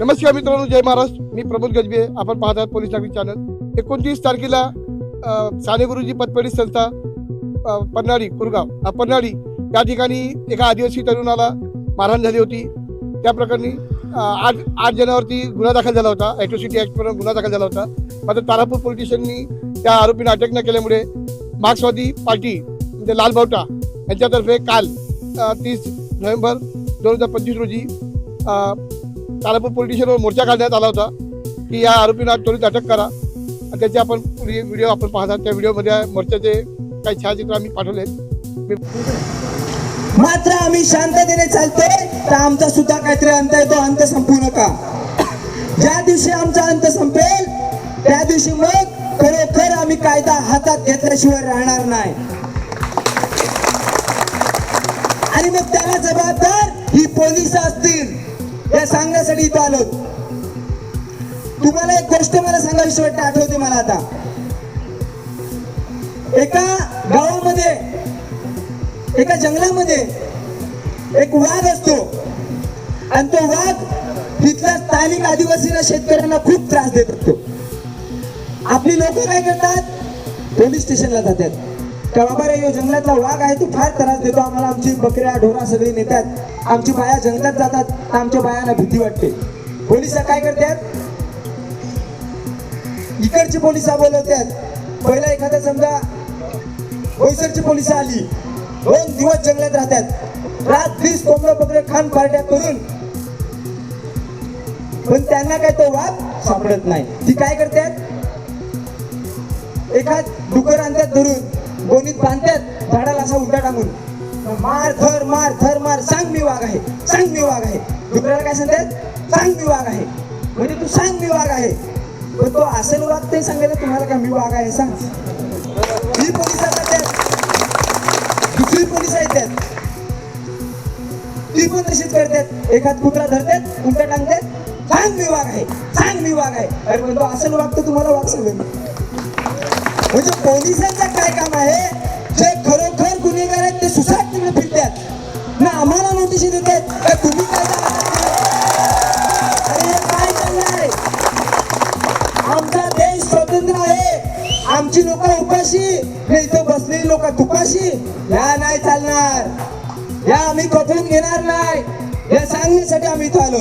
नमस्कार मित्रांनो जय महाराष्ट्र मी प्रमोद गजबे. आपण पाहत आहात पोलीस नागरिक चॅनल. एकोणतीस तारखेला साने गुरुजी पतपेढी संस्था पन्हाळी कुरगाव पन्हाळी या ठिकाणी एका आदिवासी तरुणाला मारहाण झाली होती. त्या प्रकरणी आठ आठ जणांवरती गुन्हा दाखल झाला होता. ॲट्रोसिटी ॲक्टप्रमाणे गुन्हा दाखल झाला होता. मात्र तारापूर पोलीस स्टेशननी त्या आरोपींना अटक न केल्यामुळे मार्क्सवादी पार्टी म्हणजे लाल बावटा यांच्यातर्फे काल तीस नोव्हेंबर दोन हजार पंचवीस रोजी तालापूर पोलीस स्टेशनवर मोर्चा काढण्यात आला होता की या आरोपींना त्वरित अटक करा. आणि त्याचे आपण व्हिडिओ आपण पाहतात त्या व्हिडिओमध्ये मोर्चाचे काही छायाचित्र आम्ही पाठवले मात्र आम्ही शांततेने चालतोय तर आमचा सुद्धा काहीतरी अंत आहे तो अंत संपू नका. ज्या दिवशी आमचा अंत संपेल त्या दिवशी मग खरोखर आम्ही कायदा हातात घेतल्याशिवाय राहणार नाही. आणि मग त्याला जबाबदार ही पोलीस असतील. सांगण्यासाठी इथं आलो तुम्हाला एक गोष्ट मला सांगावीशी वाटते आठवते मला आता. एका गावामध्ये एका जंगलामध्ये एक वाघ असतो. आणि तो वाघ तिथल्या स्थानिक आदिवासींना शेतकऱ्यांना खूप त्रास देत असतो. आपली लोक काय करतात? पोलीस स्टेशनला जातात. का बाबा रे जंगलातला वाघ आहे तो फार त्रास देतो आम्हाला. आमची बकऱ्या ढोरा सगळी नेतात. आमची बाया जंगलात जातात आमच्या बायांना भीती वाटते. पोलीस काय करतात? इकडची पोलीस बोलवतात. पहिला एखादा समजा बोईसरची पोलीस आली. दोन दिवस जंगलात राहतात. रात दिस कोंबडं बकरे खान पार्ट्या करून पण त्यांना काय तो वाघ सापडत नाही. ती काय करतात? एखाद डुकर आणतात धरून. गोणीत बांधतात झाडाला असा उलटा टाकून मार थर मार थर मार सांग म्हणजे मी वाघ आहे सांग मी वाघ आहे. डुकराला काय सांगतात? सांग मी वाघ आहे. म्हणजे तू सांग मी वाघ आहे. पण तो असेल वाघ ते सांगायला तुम्हाला काय मी वाघ आहे? सांग. ही पोलीस दुसरी पोलीस आहेत त्यात ती पण तशीच करतात. एखाद कुत्रा धरतात उलटा टांगतात. सांग मी वाघ आहे सांग मी वाघ आहे. अरे पण तो असेल वाघ तर तुम्हाला वाघ सांगेल म्हणजे पोलिसांचं काय काम आहे. जे खरोखर गुन्हेगार आहेत ते सुसाट तिकडे फिरतात. ना आम्हाला नोटीस देतात का तुम्ही काय काय आमचा देश स्वतंत्र आहे. आमची लोक उपाशी हे इथं बसलेली लोक तुपाशी या नाही चालणार. या आम्ही कथून घेणार नाही. हे सांगण्यासाठी आम्ही इथं आलो